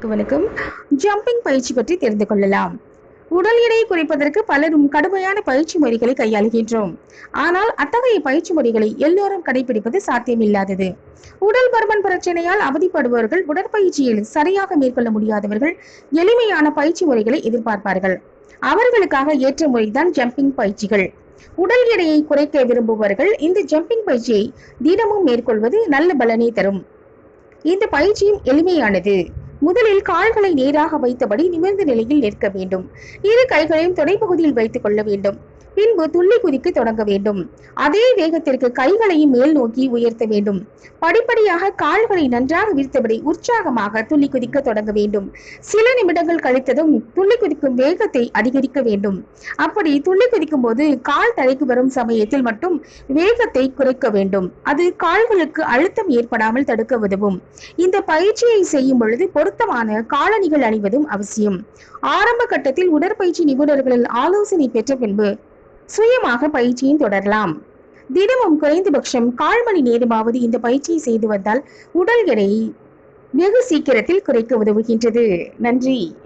வணக்கம். ஜம்பிங் பயிற்சி பற்றி தெரிந்து கொள்ளலாம். உடல் எடையை குறைப்பதற்கு பலரும் கடுமையான பயிற்சி முறைகளை கையாளுகின்றோம். ஆனால் அத்தகைய பயிற்சி முறைகளை எல்லோரும் கடைபிடிப்பது சாத்தியமில்லாதது. உடல் பருமன் பிரச்சனையால் அவதிப்படுபவர்கள் உடற்பயிற்சியில் சரியாக மேற்கொள்ள முடியாதவர்கள் எளிமையான பயிற்சி முறைகளை எதிர்பார்ப்பார்கள். அவர்களுக்காக ஏற்ற முறைதான் ஜம்பிங் பயிற்சிகள். உடல் எடையை குறைக்க விரும்புபவர்கள் இந்த ஜம்பிங் பயிற்சியை தினமும் மேற்கொள்வது நல்ல பலனை தரும். இந்த பயிற்சியும் எளிமையானது. முதலில் கால்களை நேராக வைத்தபடி நிமிர்ந்த நிலையில் நிற்க வேண்டும். இரு கைகளையும் தொடைப்பகுதியில் வைத்துக் கொள்ள வேண்டும். பின்பு துள்ளி குதிக்க தொடங்க வேண்டும். அதே வேகத்திற்கு கைகளையும் மேல் நோக்கி உயர்த்த வேண்டும். படிப்படியாக கால்களை நன்றாக விரித்தபடி உற்சாகமாக துள்ளி குதிக்க தொடங்க வேண்டும். சில நிமிடங்கள் கழித்ததும் துள்ளி குதிக்கும் வேகத்தை அதிகரிக்க வேண்டும். அப்படி துள்ளி குதிக்கும் போது கால் தலைக்கு வரும் சமயத்தில் மட்டும் வேகத்தை குறைக்க வேண்டும். அது கால்களுக்கு அழுத்தம் ஏற்படாமல் தடுக்க உதவும். இந்த பயிற்சியை செய்யும் பொழுது பொருத்தமான காலணிகள் அணிவதும் அவசியம். ஆரம்ப கட்டத்தில் உடற்பயிற்சி நிபுணர்களின் ஆலோசனை பெற்ற பின்பு சுயமாக பயிற்சியும் தொடரலாம். தினமும் குறைந்தபட்சம் கால் மணி நேரமாவது இந்த பயிற்சியை செய்து வந்தால் உடல் எடையை வெகு சீக்கிரத்தில் குறைக்க உதவுகின்றது. நன்றி.